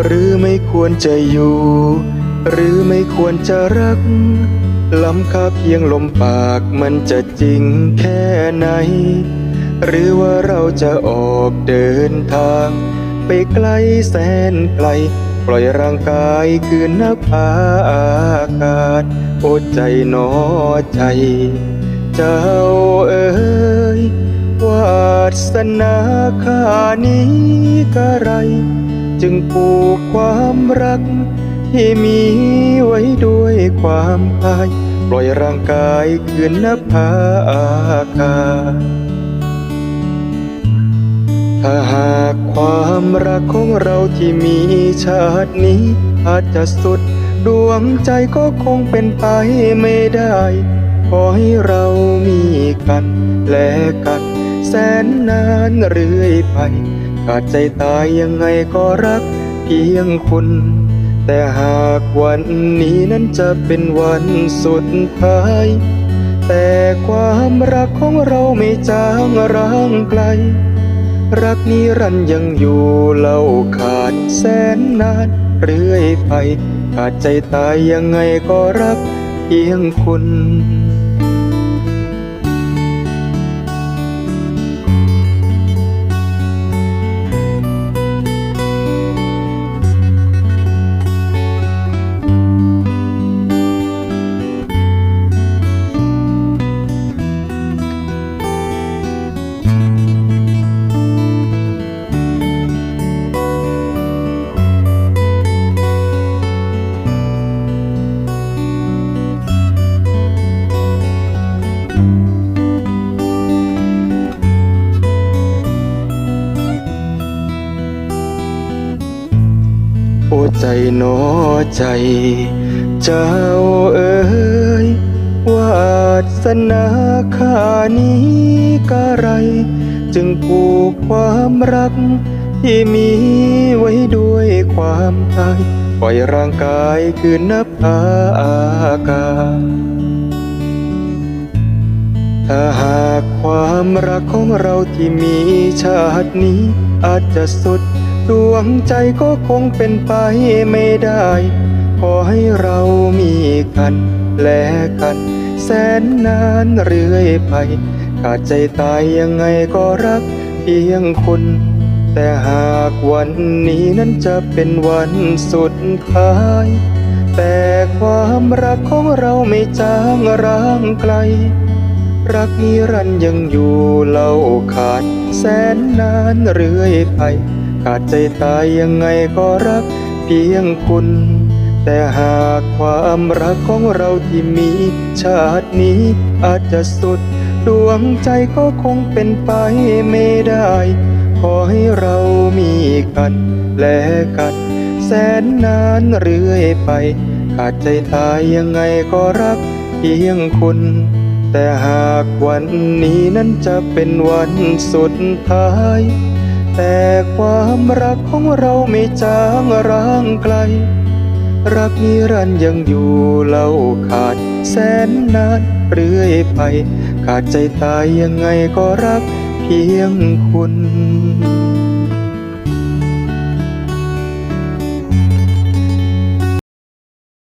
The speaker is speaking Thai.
หรือไม่ควรจะอยู่ หรือไม่ควรจะรัก ล้ำค่าเพียงลมปากมันจะจริงแค่ไหน หรือว่าเราจะออกเดินทาง ไปไกลแสนไกล ปล่อยร่างกายคืนนภาอากาศ โอใจหนอใจ เจ้าเอ๋ยวาสนาข้านี้กะไร จึงผูกความรัก ที่มีไว้ด้วยความพาย ปล่อยร่างกายคืนนภาอากาศถ้าหากความรักของเราที่มีชาตินี้อาจจะสุด ดวงใจก็คงเป็นไปไม่ได้ ขอให้เรามีกัน และกัน แสนนานเรื่อยไป ขาดใจตายยังไงก็รักเพียงคุณ แต่หากวันนี้นั้นจะเป็นวันสุดท้าย แต่ความรักของเราไม่จางร้างไกล รักนิรันยังอยู่เล่าขาดแสนนานเรื่อยไป ขาดใจตายยังไงก็รักเพียงคุณ โอ้ใจหนอใจ เจ้าเอ๋ยวาสนาข้านี้กะไร จึงผูกความรัก ที่มีไว้ด้วยความตายปล่อยร่างกายคืนนภาอากาศถ้าหากความรักของเราที่มีชาตินี้อาจจะสุด ดวงใจก็คงเป็นไปไม่ได้ ขอให้เรามีกัน และกัน แสนนานเรื่อยไป ขาดใจตายยังไงก็รักเพียงคุณแต่หากวันนี้นั้นจะเป็นวันสุดท้าย แต่ความรักของเราไม่จางร้างไกล รักนิรันยังอยู่เล่าขาดแสนนานเรื่อยไป ขาดใจตายยังไงก็รักเพียงคุณ แต่หากความรักของเราที่มี ชาตินี้อาจจะสุด ดวงใจก็คงเป็นไปไม่ได้ ขอให้เรามีกัน และกัน แสนนานเรื่อยไป ขาดใจตายยังไงก็รักเพียงคุณแต่หากวันนี้นั้นจะเป็นวันสุดท้าย แต่ความรักของเราไม่จางร้างไกล รักนิรันดร์ยังอยู่เล่าขาดแสนนานเรื่อยไป ขาดใจตายยังไงก็รักเพียงคุณ